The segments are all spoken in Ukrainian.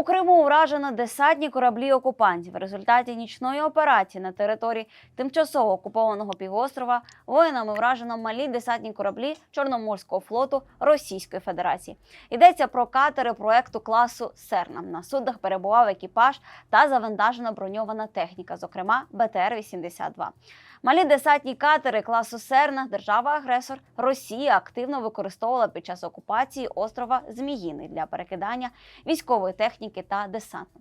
У Криму уражено десантні кораблі окупантів. В результаті нічної операції на території тимчасово окупованого півострова воїнами вражено малі десантні кораблі Чорноморського флоту Російської Федерації. Йдеться про катери проекту класу Серна. На судах перебував екіпаж та завантажена броньована техніка, зокрема БТР-82. Малі десантні катери класу Серна держава-агресор Росія активно використовувала під час окупації острова Зміїний для перекидання військової техніки та десанту.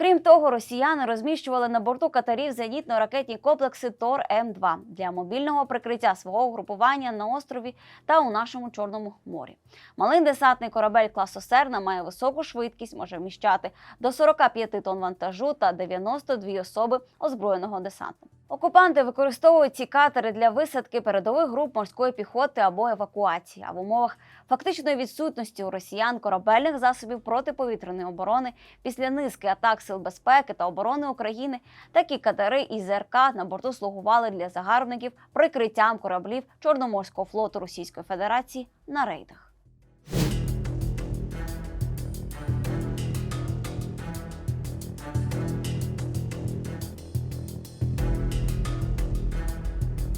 Крім того, росіяни розміщували на борту катерів зенітно-ракетні комплекси Тор М2 для мобільного прикриття свого угрупування на острові та у нашому Чорному морі. Малий десантний корабель класу Серна має високу швидкість, може вміщати до 45 тонн вантажу та 92 особи озброєного десанту. Окупанти використовують ці катери для висадки передових груп морської піхоти або евакуації. А в умовах фактичної відсутності у росіян корабельних засобів протиповітряної оборони після низки атак сил безпеки та оборони України такі катери і ЗРК на борту слугували для загарбників прикриттям кораблів Чорноморського флоту Російської Федерації на рейдах.